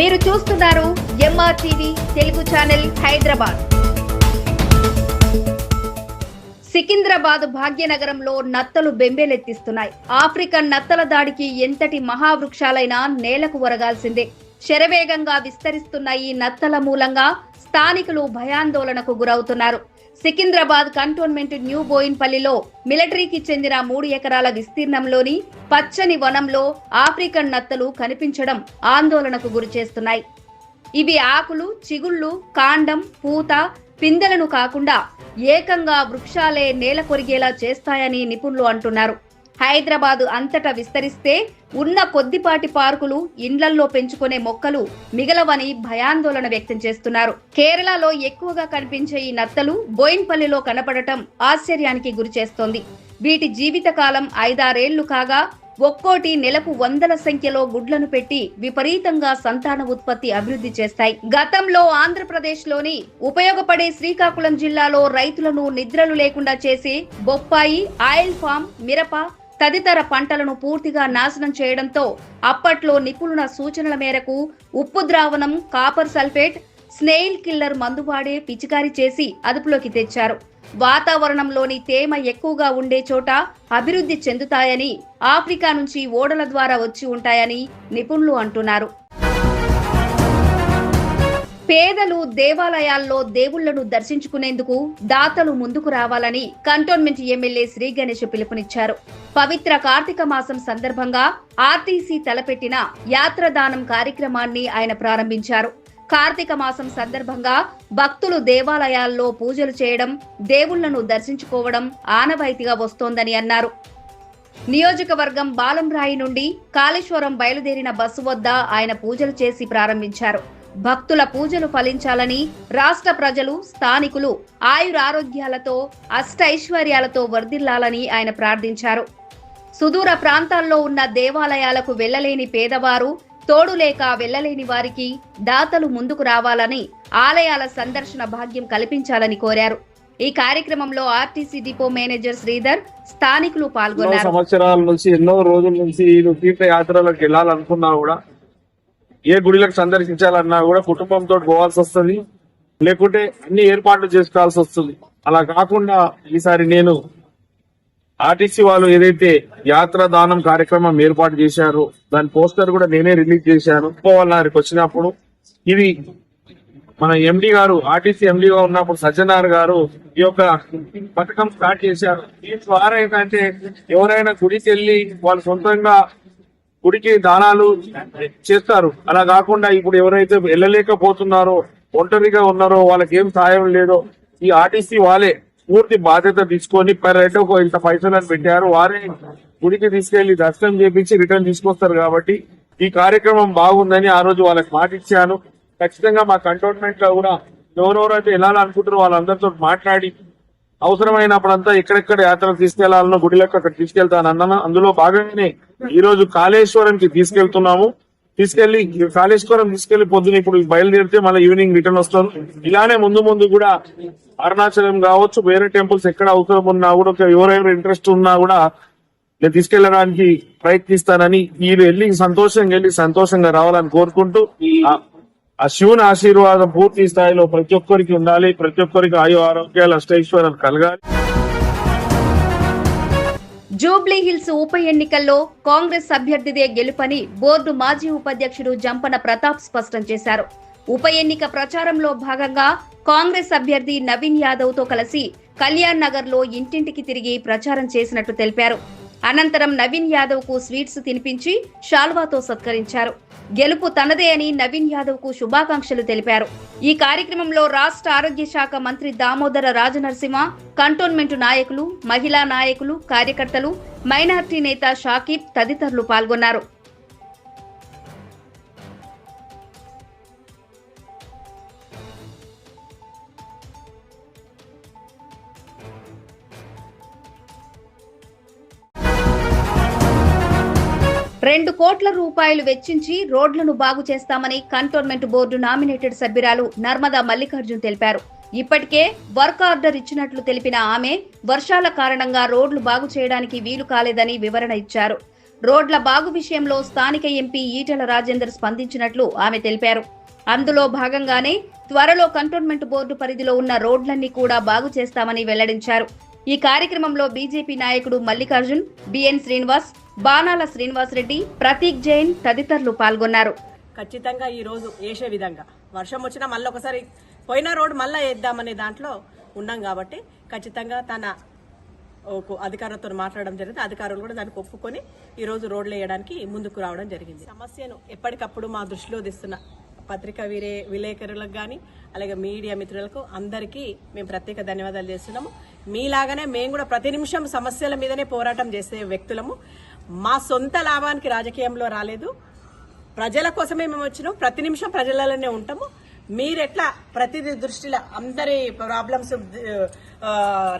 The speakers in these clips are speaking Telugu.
మీరు చూస్తున్నారు MR TV Telugu channel Hyderabad. Secunderabad భాగ్యనగరంలో నత్తలు బెంబేలెత్తిస్తున్నాయి. ఆఫ్రికన్ నత్తల దాడికి ఎంతటి మహావృక్షాలైనా నేలకు ఒరగాల్సిందే. శరవేగంగా విస్తరిస్తున్న ఈ నత్తల మూలంగా స్థానికులు భయాందోళనకు గురవుతున్నారు. సికింద్రాబాద్ కంటోన్మెంట్ న్యూ బోయిన్పల్లిలో మిలిటరీకి చెందిన మూడు ఎకరాల విస్తీర్ణంలోని పచ్చని వనంలో ఆఫ్రికన్ నత్తలు కనిపించడం ఆందోళనకు గురిచేస్తున్నాయి ఇవి ఆకులు చిగుళ్ళు కాండం పూత పిందెలను కాకుండా ఏకంగా వృక్షాలే నేల కొరిగేలా చేస్తాయని నిపుణులు అంటున్నారు. హైదరాబాదు అంతటా విస్తరిస్తే ఉన్న కొద్దిపాటి పార్కులు ఇండ్లల్లో పెంచుకునే మొక్కలు మిగలవని భయాందోళన వ్యక్తం చేస్తున్నారు. కేరళలో ఎక్కువగా కనిపించే ఈ నత్తలు బోయిన్పల్లిలో కనపడటం ఆశ్చర్యానికి గురిచేస్తోంది వీటి జీవితకాలం ఐదారేళ్ళు కాగా ఒక్కోటి నెలకు వందల సంఖ్యలో గుడ్లను పెట్టి విపరీతంగా సంతాన ఉత్పత్తి అభివృద్ధి చేస్తాయి. గతంలో ఆంధ్రప్రదేశ్లోని ఉపయోగపడే శ్రీకాకుళం జిల్లాలో రైతులను నిద్రలు లేకుండా చేసి బొప్పాయి ఆయిల్ ఫామ్ మిరప తదితర పంటలను పూర్తిగా నాశనం చేయడంతో అప్పట్లో నిపుణుల సూచనల మేరకు ఉప్పు ద్రావణం కాపర్ సల్ఫేట్ స్నేయిల్ కిల్లర్ మందు వాడే పిచికారీ చేసి అదుపులోకి తెచ్చారు. వాతావరణంలోని తేమ ఎక్కువగా ఉండే చోట అభివృద్ధి చెందుతాయని ఆఫ్రికా నుంచి ఓడల ద్వారా వచ్చి ఉంటాయని నిపుణులు అంటున్నారు. పేదలు దేవాలయాల్లో దేవుళ్ళను దర్శించుకునేందుకు దాతలు ముందుకు రావాలని కంటోన్మెంట్ ఎమ్మెల్యే శ్రీ గణేష్ పిలుపునిచ్చారు. పవిత్ర కార్తీక మాసం సందర్భంగా ఆర్టీసీ తలపెట్టిన యాత్రదానం కార్యక్రమాన్ని ఆయన ప్రారంభించారు. కార్తీక మాసం సందర్భంగా భక్తులు దేవాలయాల్లో పూజలు చేయడం దేవుళ్ళను దర్శించుకోవడం ఆనవాయితీగా వస్తోందని అన్నారు. నియోజకవర్గం బాలంరాయి నుండి కాళేశ్వరం బయలుదేరిన బస్సు వద్ద ఆయన పూజలు చేసి ప్రారంభించారు. భక్తుల పూజలు ఫలించాలని రాష్ట్ర ప్రజలు స్థానికులు ఆయురారోగ్యాలతో అష్టైశ్వర్యాలతో వర్ధిల్లాలని ఆయన ప్రార్థించారు. సుదూర ప్రాంతాల్లో ఉన్న దేవాలయాలకు వెళ్ళలేని పేదవారు తోడు లేక వెళ్ళలేని వారికి దాతలు ముందుకు రావాలని ఆలయాల సందర్శన భాగ్యం కల్పించాలని కోరారు. ఈ కార్యక్రమంలో ఆర్టీసీ డిపో మేనేజర్ శ్రీధర్ స్థానికులు పాల్గొన్నారు. సంవత్సరాల నుంచి ఎన్నో రోజుల నుంచి తీర్థయాత్రలకు వెళ్ళాలనుకున్నా కూడా ఏ గుడిలకు సందర్శించాలన్నా కూడా కుటుంబంతో పోవాల్సి వస్తుంది. లేకుంటే అన్ని ఏర్పాట్లు చేసుకోవాల్సి వస్తుంది. అలా కాకుండా ఈసారి నేను ఆర్టీసీ వాళ్ళు ఏదైతే యాత్ర దానం కార్యక్రమం ఏర్పాటు చేశారో దాని పోస్టర్ కూడా నేనే రిలీజ్ చేశాను. పోవాలన్నారికి వచ్చినప్పుడు ఇది మన ఎండి గారు ఆర్టీసీ ఎండిగా ఉన్నప్పుడు సజ్జనార్ గారు ఈ యొక్క పథకం స్టార్ట్ చేశారు. దీని ద్వారా ఏంటంటే ఎవరైనా గుడికి వెళ్ళి వాళ్ళు సొంతంగా గుడికి దానాలు చేస్తారు. అలా కాకుండా ఇప్పుడు ఎవరైతే వెళ్ళలేకపోతున్నారో ఒంటరిగా ఉన్నారో వాళ్ళకి ఏం సాయం లేదో ఈ ఆర్టీసీ వాళ్ళే పూర్తి బాధ్యత తీసుకొని పర్ ఒక ఇంత పైసలు అని పెట్టారు. వారే గుడికి తీసుకెళ్ళి దర్శనం చేపించి రిటర్న్ తీసుకొస్తారు కాబట్టి ఈ కార్యక్రమం బాగుందని ఆ రోజు వాళ్ళకి మాట ఇచ్చాను. ఖచ్చితంగా మా కంటోన్మెంట్లో కూడా ఎవరెవరైతే వెళ్ళాలనుకుంటారో వాళ్ళందరితో మాట్లాడి అవసరమైనప్పుడంతా ఎక్కడెక్కడ యాత్రలు తీసుకెళ్ళాలనో గుడిలకు అక్కడ తీసుకెళ్తానన్నాను అందులో భాగంగానే ఈ రోజు కాళేశ్వరంకి తీసుకెళ్తున్నాము. తీసుకెళ్ళి కాళేశ్వరం తీసుకెళ్ళి పొద్దున ఇప్పుడు బయలుదేరితే మళ్ళీ ఈవినింగ్ రిటర్న్ వస్తాను ఇలానే ముందు ముందు కూడా అరుణాచలం కావచ్చు వేరే టెంపుల్స్ ఎక్కడ అవసరం ఉన్నా కూడా ఒక ఎవరెవరు ఇంట్రెస్ట్ ఉన్నా కూడా నేను తీసుకెళ్ళడానికి ప్రయత్నిస్తానని మీరు వెళ్ళి సంతోషంగా వెళ్ళి సంతోషంగా రావాలని కోరుకుంటూ ఆ- శివుని ఆశీర్వాదం పూర్తి స్థాయిలో ప్రతి ఒక్కరికి ఉండాలి ప్రతి ఒక్కరికి ఆయు ఆరోగ్యాలు అష్టైశ్వర్యాలు కలగాలి. జూబ్లీ హిల్స్ ఉప ఎన్నికల్లో కాంగ్రెస్ అభ్యర్థిదే గెలుపని బోర్డు మాజీ ఉపాధ్యక్షుడు జంపన ప్రతాప్ స్పష్టం చేశారు. ఉప ఎన్నిక ప్రచారంలో భాగంగా కాంగ్రెస్ అభ్యర్థి నవీన్ యాదవ్తో కలిసి కళ్యాణ్ నగర్లో ఇంటింటికి తిరిగి ప్రచారం చేసినట్టు తెలిపారు. అనంతరం నవీన్ యాదవ్కు స్వీట్స్ తినిపించి షాల్వాతో సత్కరించారు. గెలుపు తనదే అని నవీన్ యాదవ్కు శుభాకాంక్షలు తెలిపారు. ఈ కార్యక్రమంలో రాష్ట్ర ఆరోగ్య శాఖ మంత్రి దామోదర రాజనరసింహ కంటోన్మెంట్ నాయకులు మహిళా నాయకులు కార్యకర్తలు మైనార్టీ నేత షాకిబ్ తదితరులు పాల్గొన్నారు. రెండు కోట్ల రూపాయలు వెచ్చించి రోడ్లను బాగు చేస్తామని కంటోన్మెంట్ బోర్డు నామినేటెడ్ సభ్యురాలు నర్మదా మల్లికార్జున్ తెలిపారు. ఇప్పటికే వర్క్ ఆర్డర్ ఇచ్చినట్లు తెలిపిన ఆమె వర్షాల కారణంగా రోడ్లు బాగు చేయడానికి వీలు కాలేదని వివరణ ఇచ్చారు. రోడ్ల బాగు విషయంలో స్థానిక ఎంపీ ఈటెల రాజేందర్ స్పందించినట్లు ఆమె తెలిపారు. అందులో భాగంగానే త్వరలో కంటోన్మెంట్ బోర్డు పరిధిలో ఉన్న రోడ్లన్నీ కూడా బాగు చేస్తామని వెల్లడించారు. ఈ కార్యక్రమంలో బీజేపీ నాయకుడు మల్లికార్జున్ బిఎన్ శ్రీనివాస్ బాణాల శ్రీనివాస్ రెడ్డి ప్రతీక్ జైన్ తదితరులు పాల్గొన్నారు. ఖచ్చితంగా ఈ రోజు వేసే విధంగా. వర్షం వచ్చినా మళ్ళీ ఒకసారి పోయిన రోడ్ మళ్ళీ వేద్దామనే దాంట్లో ఉన్నాం కాబట్టి ఖచ్చితంగా తన అధికారులతో మాట్లాడడం జరిగింది. అధికారులు కూడా దానికి ఒప్పుకొని ఈ రోజు రోడ్లు వేయడానికి ముందుకు రావడం జరిగింది. సమస్యను ఎప్పటికప్పుడు మా దృష్టిలో తెస్తున్న పత్రికా విలే విలేకరులకు కానీ అలాగే మీడియా మిత్రులకు అందరికీ మేము ప్రత్యేక ధన్యవాదాలు చేస్తున్నాము. మీలాగానే మేము కూడా ప్రతి నిమిషం సమస్యల మీదనే పోరాటం చేసే వ్యక్తులము. మా సొంత లాభానికి రాజకీయంలో రాలేదు. ప్రజల కోసమే మేము వచ్చినాం. ప్రతి నిమిషం ప్రజలలోనే ఉంటాము. మీరెట్లా ప్రతి దృష్టిలో అందరి ప్రాబ్లమ్స్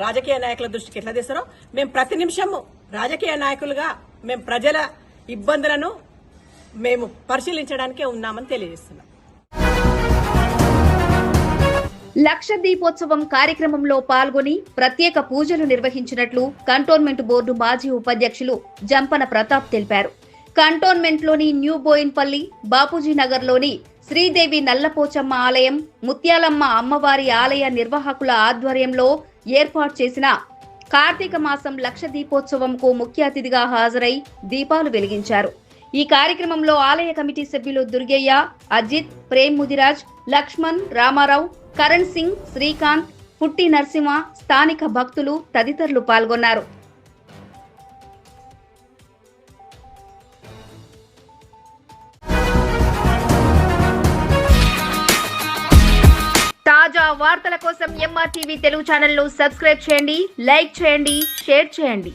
రాజకీయ నాయకుల దృష్టికి ఎట్లా తీస్తారో మేము ప్రతి నిమిషము రాజకీయ నాయకులుగా మేము ప్రజల ఇబ్బందులను మేము పరిశీలించడానికే ఉన్నామని తెలియజేస్తున్నాం. లక్ష దీపోత్సవం కార్యక్రమంలో పాల్గొని ప్రత్యేక పూజలు నిర్వహించినట్లు కంటోన్మెంట్ బోర్డు మాజీ ఉపాధ్యక్షులు జంపన ప్రతాప్ తెలిపారు. కంటోన్మెంట్లోని న్యూ బోయిన్పల్లి బాపూజీ నగర్లోని శ్రీదేవి నల్లపోచమ్మ ఆలయం ముత్యాలమ్మ అమ్మవారి ఆలయ నిర్వాహకుల ఆధ్వర్యంలో ఏర్పాటు చేసిన కార్తీక మాసం లక్ష దీపోత్సవంకు ముఖ్య అతిథిగా హాజరై దీపాలు వెలిగించారు. ఈ కార్యక్రమంలో ఆలయ కమిటీ సభ్యులు దుర్గయ్య అజిత్ ప్రేమ్ ముదిరాజ్ లక్ష్మణ్ రామారావు కరణ్ సింగ్ శ్రీకాంత్ పుట్టి నరసింహ స్థానిక భక్తులు తదితరులు పాల్గొన్నారు. తాజా వార్తల కోసం ఎంఆర్టీవీ తెలుగు ఛానల్ను సబ్స్క్రైబ్ చేయండి లైక్ చేయండి షేర్ చేయండి.